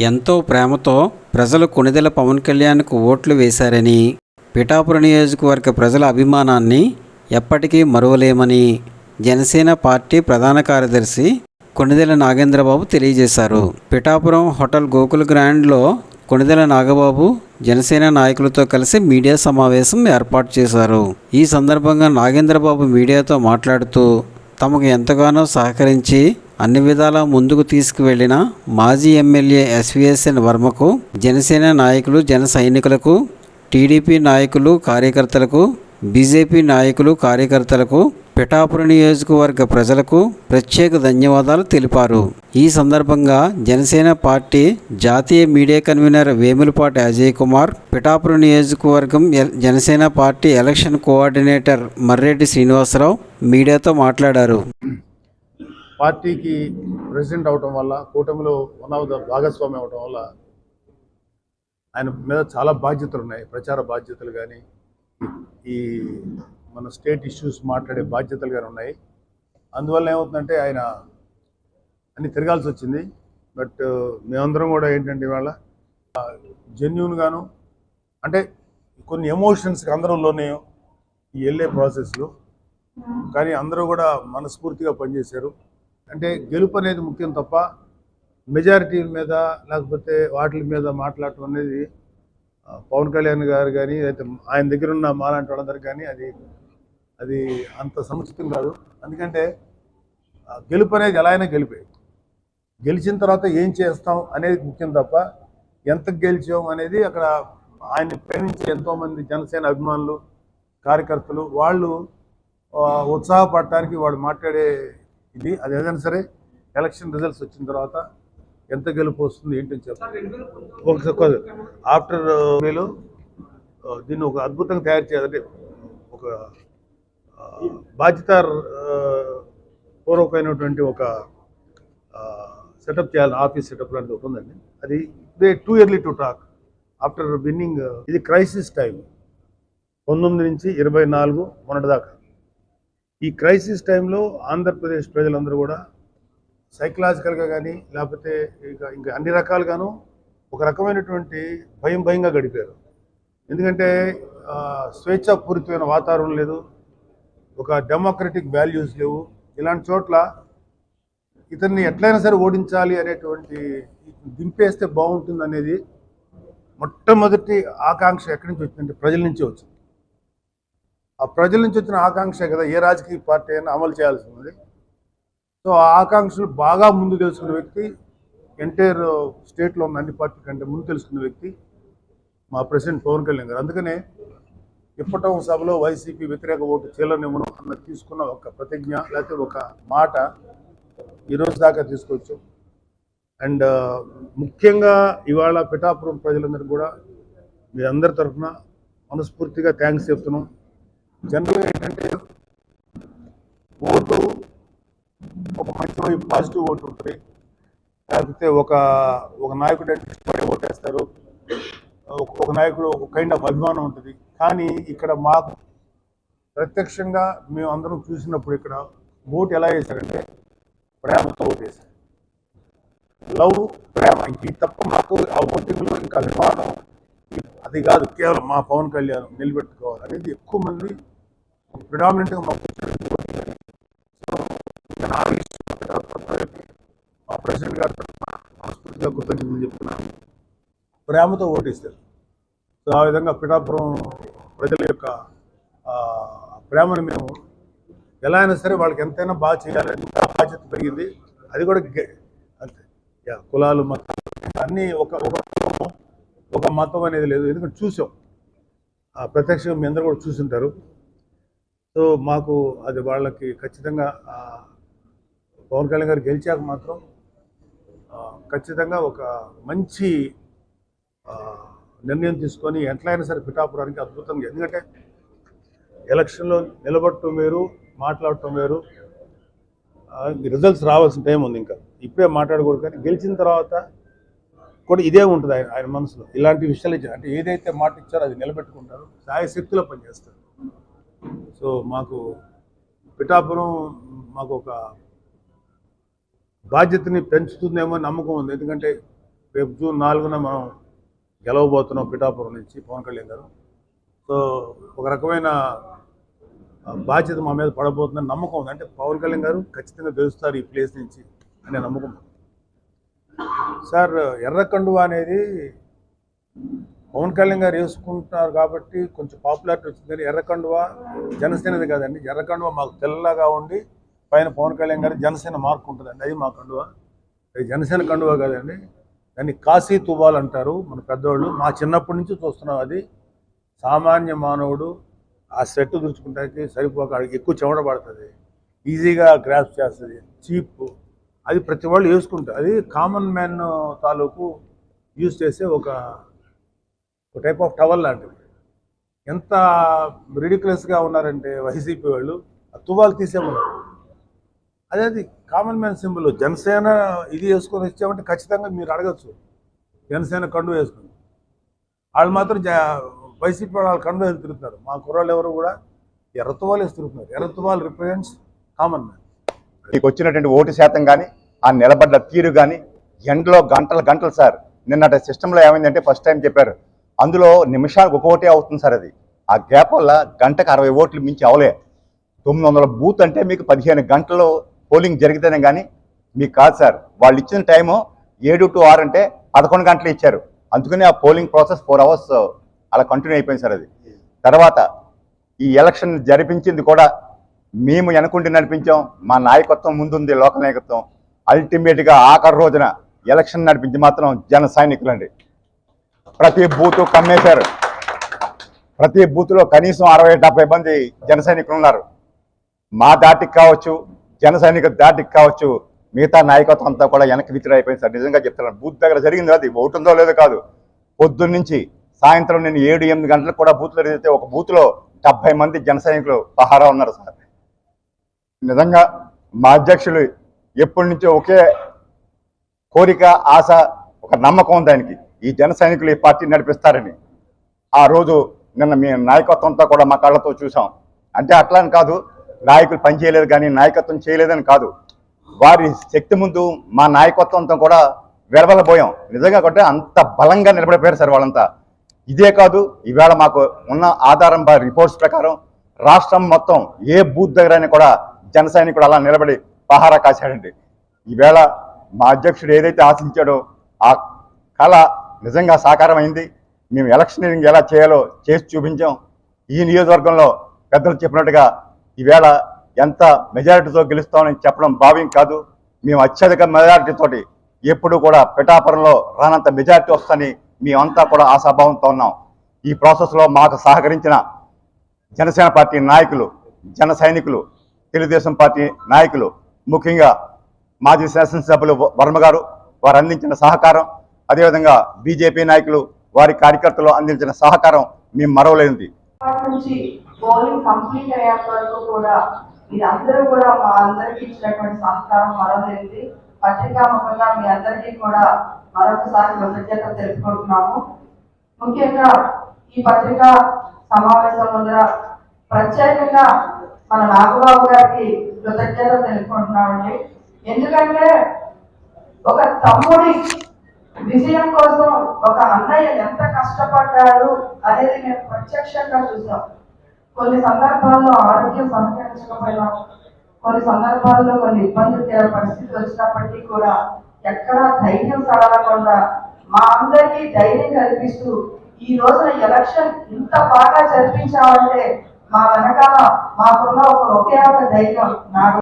ఎంతో ప్రేమతో ప్రజలు కొణిదెల పవన్ కళ్యాణ్కు ఓట్లు వేశారని పిఠాపురం నియోజకవర్గ ప్రజల అభిమానాన్ని ఎప్పటికీ మరువలేమని జనసేన పార్టీ ప్రధాన కార్యదర్శి కొణిదెల నాగేంద్రబాబు తెలియజేశారు. పిఠాపురం హోటల్ గోకుల్ గ్రాండ్లో కొణిదెల నాగబాబు జనసేన నాయకులతో కలిసి మీడియా సమావేశం ఏర్పాటు చేశారు. ఈ సందర్భంగా నాగేంద్రబాబు మీడియాతో మాట్లాడుతూ తమకు ఎంతగానో సహకరించి అన్ని విధాలా ముందుకు తీసుకువెళ్ళిన మాజీ ఎమ్మెల్యే ఎస్విఎస్ఎన్ వర్మకు జనసేన నాయకులు జన సైనికులకు టీడీపీ నాయకులు కార్యకర్తలకు బీజేపీ నాయకులు కార్యకర్తలకు పిఠాపురం నియోజకవర్గ ప్రజలకు ప్రత్యేక ధన్యవాదాలు తెలిపారు. ఈ సందర్భంగా జనసేన పార్టీ జాతీయ మీడియా కన్వీనర్ వేములపాటి అజయ్ కుమార్ పిఠాపురం నియోజకవర్గం Janasena party election coordinator Marreddy Srinivasarao మీడియాతో మాట్లాడారు. పార్టీకి ప్రెసిడెంట్ అవటం వల్ల కూటమిలో వన్ ఆఫ్ ద భాగస్వామి అవటం వల్ల ఆయన మీద చాలా బాధ్యతలు ఉన్నాయి. ప్రచార బాధ్యతలు కానీ ఈ మన స్టేట్ ఇష్యూస్ మాట్లాడే బాధ్యతలు కానీ ఉన్నాయి. అందువల్ల ఏమవుతుందంటే ఆయన అన్ని తిరగాల్సి వచ్చింది. బట్ మేమందరం కూడా ఏంటంటే ఇవాళ జెన్యున్గాను అంటే కొన్ని ఎమోషన్స్కి అందరంలోనే ఈ వెళ్ళే ప్రాసెస్లో. కానీ అందరూ కూడా మనస్ఫూర్తిగా పనిచేశారు. అంటే గెలుపు అనేది ముఖ్యం తప్ప మెజారిటీ మీద లేకపోతే వాటి మీద మాట్లాడటం అనేది పవన్ కళ్యాణ్ గారు కానీ అయితే ఆయన దగ్గర ఉన్న మాలాంటి వాళ్ళందరూ కానీ అది అది అంత సముచితం కాదు. ఎందుకంటే గెలుపు అనేది ఎలా అయినా గెలిపే. గెలిచిన తర్వాత ఏం చేస్తాం అనేది ముఖ్యం తప్ప ఎంత గెలిచాం అనేది అక్కడ ఆయన ప్రేమించే ఎంతోమంది జనసేన అభిమానులు కార్యకర్తలు వాళ్ళు ఉత్సాహపడటానికి వాడు మాట్లాడే ఇది. అది ఏదైనా సరే ఎలక్షన్ రిజల్ట్స్ వచ్చిన తర్వాత ఎంత గెలుపు వస్తుంది ఏంటని చెప్పాలి ఆఫ్టర్ వేలో దీన్ని ఒక అద్భుతంగా తయారు చేయాలంటే ఒక బాధ్యత పూర్వకమైనటువంటి ఒక సెటప్ చేయాలి. ఆఫీస్ సెటప్ లాంటిది ఒకటి ఉందండి. అది they too early to talk. After winning ఇది క్రైసిస్ టైం. పంతొమ్మిది నుంచి ఇరవై నాలుగు మొన్నటిదాకా ఈ క్రైసిస్ టైంలో ఆంధ్రప్రదేశ్ ప్రజలందరూ కూడా సైకలాజికల్గా కానీ లేకపోతే ఇంకా ఇంకా అన్ని రకాలుగాను ఒక రకమైనటువంటి భయం భయంగా గడిపారు. ఎందుకంటే స్వేచ్ఛాపూరితమైన వాతావరణం లేదు ఒక డెమోక్రటిక్ వాల్యూస్ లేవు. ఇలాంటి చోట్ల ఇతన్ని ఎట్లయినా సరే ఓడించాలి అనేటువంటి దింపేస్తే బాగుంటుంది అనేది మొట్టమొదటి ఆకాంక్ష ఎక్కడి నుంచి వచ్చిందంటే ప్రజల నుంచే వచ్చింది. ఆ ప్రజల నుంచి వచ్చిన ఆకాంక్ష కదా ఏ రాజకీయ పార్టీ అయినా అమలు చేయాల్సి ఉంది సో ఆ ఆకాంక్షలు బాగా ముందు తెలుసుకున్న వ్యక్తి ఎంటైర్ స్టేట్లో ఉన్న అన్ని పార్టీ కంటే ముందు తెలుసుకున్న వ్యక్తి మా ప్రెసిడెంట్ పవన్ కళ్యాణ్ గారు. అందుకనే ఇప్పటం సభలో వైసీపీ వ్యతిరేక ఓటు చీలనివ్వను అన్న తీసుకున్న ఒక ప్రతిజ్ఞ లేకపోతే ఒక మాట ఈరోజు దాకా తీసుకొచ్చు అండ్ ముఖ్యంగా ఇవాళ పిఠాపురం ప్రజలందరూ కూడా మీ అందరి తరఫున మనస్ఫూర్తిగా థ్యాంక్స్ చెప్తున్నాం. జనరల్గా ఏంటంటే ఓటు ఒక మంచి వైపు పాజిటివ్ ఓటు ఉంటుంది. లేకపోతే ఒక ఒక నాయకుడు అంటే ఇష్టపడి ఓటేస్తారు. ఒక- నాయకుడు ఒక కైండ్ ఆఫ్ అభిమానం ఉంటుంది. కానీ ఇక్కడ మాకు ప్రత్యక్షంగా మేము అందరం చూసినప్పుడు ఇక్కడ ఓటు ఎలా వేశారంటే ప్రేమతో ఓటు వేశారు. లవ్ ప్రేమ ఇది తప్ప మాకు ఆ ఓటింగ్లో ఇంకా అభిమానం అది కాదు. కేవలం మా పవన్ కళ్యాణ్ నిలబెట్టుకోవాలి అనేది ఎక్కువ మంది ప్రిడామినెంట్గా మాకు సో ఆ మా ప్రెసిడెంట్ గారు మనస్ఫూర్తిగా కృతజ్ఞతలు చెప్తున్నాను. ప్రేమతో ఓటేస్తారు సో ఆ విధంగా పిఠాపురం ప్రజల యొక్క ప్రేమను మేము ఎలా అయినా సరే వాళ్ళకి ఎంతైనా బాగా చేయాలని ఇంకా బాధ్యత పెరిగింది. అది కూడా అంతే. యా, కులాలు మతాలు అన్నీ ఒక ఒక మతం అనేది లేదు. ఎందుకంటే చూసాం. ఆ, ప్రత్యక్షంగా మీ అందరూ కూడా చూసుంటారు. సో మాకు అది వాళ్ళకి ఖచ్చితంగా పవన్ కళ్యాణ్ గారు గెలిచాక మాత్రం ఖచ్చితంగా ఒక మంచి నిర్ణయం తీసుకొని ఎట్లయినా సరే పిఠాపురానికి అద్భుతంగా ఎందుకంటే ఎలక్షన్లో నిలబడటం వేరు మాట్లాడటం వేరు రిజల్ట్స్ రావాల్సిన టైం ఉంది ఇంకా. ఇప్పుడే మాట్లాడకూడదు కానీ గెలిచిన తర్వాత కూడా ఇదే ఉంటుంది ఆయన ఆయన మనసులో. ఇలాంటి విషయాలు అంటే ఏదైతే మాట ఇచ్చారో అది నిలబెట్టుకుంటారు సాయశక్తిలో పనిచేస్తారు. సో మాకు పిఠాపురం మాకు ఒక బాధ్యతని పెంచుతుందేమో నమ్మకం ఉంది. ఎందుకంటే రేపు జూన్ నాలుగున మనం గెలవబోతున్నాం పిఠాపురం నుంచి పవన్ కళ్యాణ్ గారు. సో ఒక రకమైన బాధ్యత మా మీద పడబోతుందని నమ్మకం ఉంది. అంటే పవన్ కళ్యాణ్ గారు ఖచ్చితంగా గెలుస్తారు ఈ ప్లేస్ నుంచి అనే నమ్మకం సార్ ఎర్రకండువా అనేది పవన్ కళ్యాణ్ గారు వేసుకుంటున్నారు కాబట్టి కొంచెం పాపులారిటీ వచ్చింది కానీ ఎర్రకండువా జనసేనది కాదండి. ఎర్రకండువ మాకు తెల్లగా ఉండి పైన పవన్ కళ్యాణ్ గారు జనసేన మార్క్ ఉంటుందండి. అది మా కండువ. అది జనసేన కండువా కాదండి. దాన్ని కాశీ తుబాల్ అంటారు మన పెద్దవాళ్ళు మా చిన్నప్పటి నుంచి చూస్తున్నాం అది. సామాన్య మానవుడు ఆ సెట్ దురుచుకుంటానికి సరిపోక ఆడికి ఎక్కువ చెమట పడుతుంది. ఈజీగా గ్రాప్ చేస్తుంది. చీప్. అది ప్రతి వాళ్ళు వేసుకుంటారు. అది కామన్ మ్యాన్ తాలూకు యూజ్ చేసే ఒక ఒక టైప్ ఆఫ్ టవల్ లాంటిది. ఎంత రిడిక్యులస్గా ఉన్నారంటే వైసీపీ వాళ్ళు ఆ తువ్వాలు తీసేమన్నారు అదే అది కామన్ మ్యాన్ సింబల్ జనసేన ఇది వేసుకొని వచ్చామంటే ఖచ్చితంగా మీరు అడగచ్చు. జనసేన కండు వేసుకుని వాళ్ళు మాత్రం జ వైసీపీ వాళ్ళు కండు వేసి తిరుగుతున్నారు. మా కుర్రాళ్ళు ఎవరు కూడా ఎర్ర తువ్వాలు వేసి తిరుగుతున్నారు. ఎర్ర తువ్వాలు రిప్రజెంట్స్ కామన్ మ్యాన్ మీకు వచ్చినటువంటి ఓటు శాతం కానీ ఆ నిలబడ్డ తీరు కానీ ఎండలో గంటలు గంటలు సార్. నిన్నటి సిస్టంలో ఏమైందంటే ఫస్ట్ టైం చెప్పారు. అందులో నిమిషానికి ఒక ఓటే అవుతుంది సార్ అది. ఆ గ్యాప్ వల్ల గంటకు అరవై ఓట్లు మించి అవలే. తొమ్మిది వందల బూత్ అంటే మీకు పదిహేను గంటలు పోలింగ్ జరిగితేనే కానీ మీకు కాదు సార్. వాళ్ళు ఇచ్చిన టైము ఏడు టు ఆరు అంటే పదకొండు గంటలు ఇచ్చారు. అందుకని ఆ పోలింగ్ ప్రాసెస్ ఫోర్ అవర్స్ అలా కంటిన్యూ అయిపోయింది సార్ అది. తర్వాత ఈ ఎలక్షన్ జరిపించింది కూడా మేము వెనకుండి నడిపించాం. మా నాయకత్వం ముందుంది లోకల్ నాయకత్వం. అల్టిమేట్గా ఆఖరి రోజున ఎలక్షన్ నడిపించి మాత్రం జన సైనికులండి. ప్రతి బూత్ కమ్మేశారు. ప్రతి బూత్లో కనీసం అరవై డెబ్బై మంది జన సైనికులు ఉన్నారు. మా దాటికి కావచ్చు జన సైనిక దాటికి కావచ్చు మిగతా నాయకత్వం అంతా కూడా వెనక్కి విచ్చిరైపోయింది అయిపోయింది సార్. నిజంగా చెప్తున్నాను బూత్ దగ్గర జరిగింది అది. ఓటు ఉందో లేదో కాదు. పొద్దున్న నుంచి సాయంత్రం నేను ఏడు ఎనిమిది గంటలకు కూడా బూత్లో జరిగితే ఒక బూత్లో డెబ్బై మంది జన సైనికులు పహారా ఉన్నారు సార్. నిజంగా మా అధ్యక్షులు ఎప్పటి నుంచో ఒకే కోరిక ఆశ ఒక నమ్మకం ఉంది ఆయనకి. ఈ జన సైనికులు ఈ పార్టీ నడిపిస్తారని. ఆ రోజు నిన్న మీ నాయకత్వంతో కూడా మా కళ్ళతో చూసాం. అంటే అట్లా అని కాదు నాయకులు పనిచేయలేదు కానీ నాయకత్వం చేయలేదని కాదు. వారి శక్తి ముందు మా నాయకత్వంతో కూడా వెలవలబోయాం. నిజంగా కొట్టే అంత బలంగా నిలబడిపోయారు సార్ వాళ్ళంతా. ఇదే కాదు ఈవేళ మాకు ఉన్న ఆధారం రిపోర్ట్స్ ప్రకారం రాష్ట్రం మొత్తం ఏ బూత్ దగ్గరైనా కూడా జన సైనికుడు అలా నిలబడి పహారా కాశాడండి. ఈవేళ మా అధ్యక్షుడు ఏదైతే ఆశించాడో ఆ కళ నిజంగా సాకారం అయింది మేము ఎలక్షనీరింగ్ ఎలా చేయాలో చేసి చూపించాం. ఈ నియోజకవర్గంలో పెద్దలు చెప్పినట్టుగా ఈవేళ ఎంత మెజారిటీతో గెలుస్తామని చెప్పడం భావ్యం కాదు. మేము అత్యధిక మెజారిటీతోటి ఎప్పుడు కూడా పిఠాపురంలో రానంత మెజారిటీ వస్తుందని మేమంతా కూడా ఆశాభావంతో ఉన్నాం. ఈ ప్రాసెస్లో మాకు సహకరించిన జనసేన పార్టీ నాయకులు జన సైనికులు తెలుగుదేశం పార్టీ నాయకులు ముఖ్యంగా మాజీ శాసనసభ్యులు వర్మ గారు వారు అందించిన సహకారం అదేవిధంగా బీజేపీ నాయకులు వారి కార్యకర్తలు అందించిన సహకారం మేము మరవలేనిది. అప్పటి నుంచి పోలింగ్ కంప్లీట్ అయ్యేంత వరకు కూడా మీరందరూ కూడా మా అందరికి ఇచ్చినటువంటి సహకారం మరవలేదు పత్రికా ముఖంగా మీ అందరికీ కూడా మరొకసారి కృతజ్ఞత తెలుపుకుంటున్నాము. ముఖ్యంగా ఈ పత్రికా సమావేశం ముందర ప్రత్యేకంగా మన నాగబాబు గారికి కృతజ్ఞత తెలుపుకుంటున్నామండి. ఎందుకంటే ఒక తమ్ముడి విజయం కోసం ఒక అన్నయ్య ఎంత కష్టపడ్డాడు అనేది మేము ప్రత్యక్షంగా చూసాం. కొన్ని సందర్భాల్లో ఆరోగ్యం సహకరించకపోయినా కొన్ని సందర్భాల్లో కొన్ని ఇబ్బందులు పరిస్థితి వచ్చినప్పటికీ కూడా ఎక్కడా ధైర్యం సడలకుండా మా అందరికీ ధైర్యం కల్పిస్తూ ఈ రోజున ఎలక్షన్ ఇంత బాగా జరిపించామంటే మా వెనకాల మాకున్న ఒక ఒకే ఒక ధైర్యం నాకు